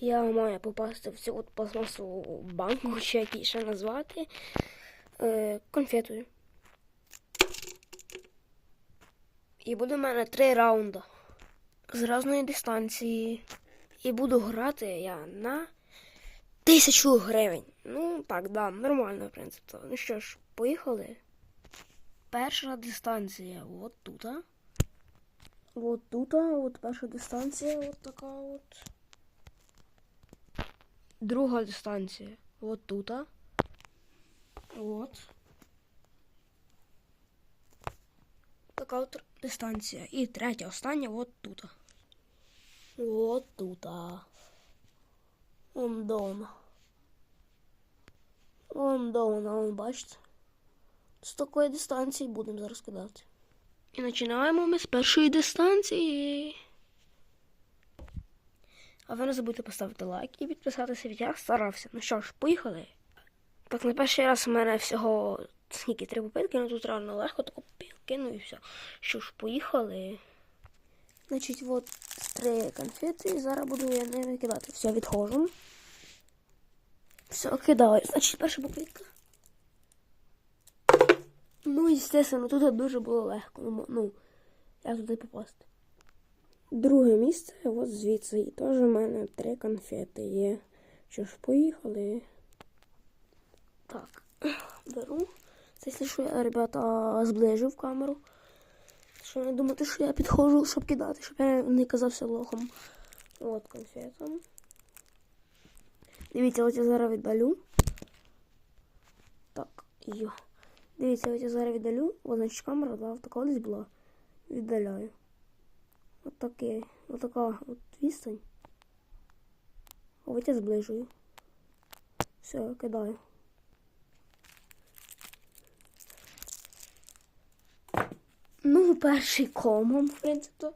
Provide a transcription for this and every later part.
Я маю попасти в цю пластмасову банку, чи як її ще назвати, е, конфетою. І буде в мене три раунди з різної дистанції. І буду грати я на тисячу гривень. Ну, так, да, нормально, в принципі. Ну що ж, поїхали. Перша дистанція от тут. От тут, от перша дистанція, от така от. Друга дистанція. От тут. От. Така от дистанція. І третя, остання от тут. От тут. Он дон. Он дон, а он бачите. З такої дистанції будемо зараз кидати. І починаємо ми з першої дистанції. А ви не забудьте поставити лайк і підписатися, я старався. Ну що ж, поїхали. Так, на перший раз у мене всього скільки три попитки, ну тут реально легко, тако кину і все. Що ж, поїхали. Значить, от три конфети, і зараз буду я ними кидати. Все, відходжу. Все, кидаю. Значить, перша попитка. Ну, естественно, тут дуже було легко. Ну, ну як туди попасти. Друге місце, от звідси. І теж в мене три конфети є. Що ж, поїхали. Так, беру. Це, якщо що я, ребята, зближу в камеру. Що не думати, що я підходжу, щоб кидати, щоб я не казався лохом. От конфета. Дивіться, от я зараз віддалю. Так, йо. Дивіться, от я зараз віддалю. О, значить камера, да, така десь була. Віддаляю. От таке. От така от відстань. А от я зближую. Все, кидаю. Ну, перший комом, в принципі.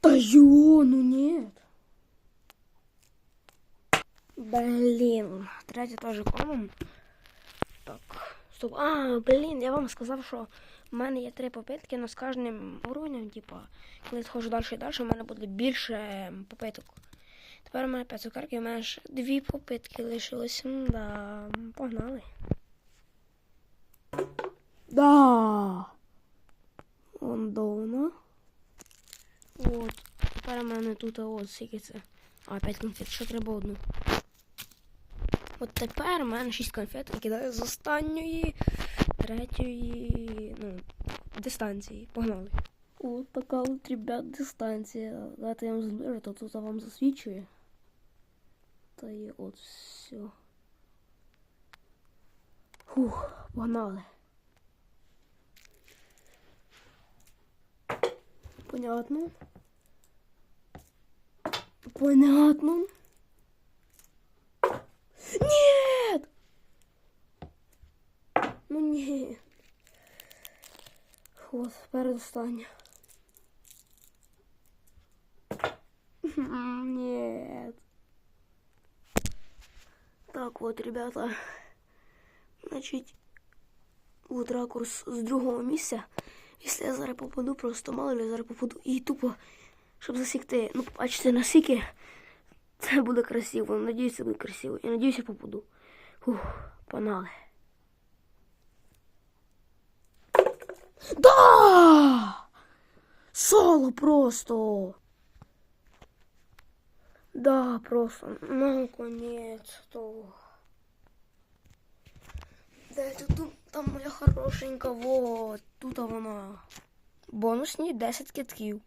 Та йо, ну нет. Блін, третій теж комом. Стоп. А, блін, я вам сказав, що в мене є три попитки, але з кожним уровнем, типа, коли схожу далі і далі, у мене буде більше попиток. Тепер у мене 5 цукерки, у мене ж дві попитки лишилось. Да, погнали. Да. Он довно. От. Тепер у мене тут от скільки це. А, 5 конфет, що треба одну. От тепер у мене 6 конфет і кидаю з останньої, третьої, ну, дистанції. Погнали. От така от, ребят, дистанція. Дайте я вам зближу, то тут вам засвічує. Та є от все. Фух, погнали. Понятно. Понятно. Нет! Ну ні. Вот, передостання. Нет. Так вот, ребята. Значить, вот ракурс з другого місця. Якщо я зараз попаду, просто мало ли я зараз попаду і тупо, щоб засікти, ну, бачите, наскільки це буде красиво. Надіюсь, це буде красиво. Я попаду. Фух, погнали. Да! Соло просто. Да, просто. Ну, наконец-то. Де тут, тут там моя хорошенька, вот, тут вона. Бонусні 10 китків.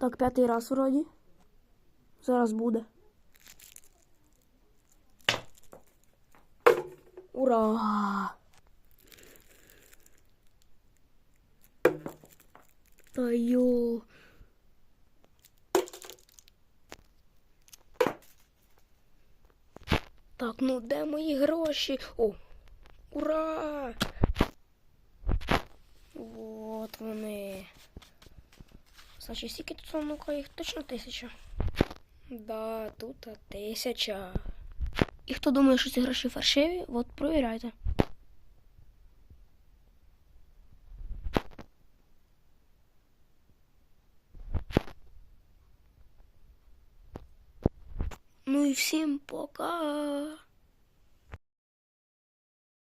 Так, п'ятий раз вроді. Зараз буде. Ура! Та йо. Так, ну де мої гроші? О! Ура! Вот вони. Значить, скільки тут ну їх точно тисяча. Да, тут тисяча. І хто думає, що ці гроші фальшиві, от провіряйте. Ну і всім пока.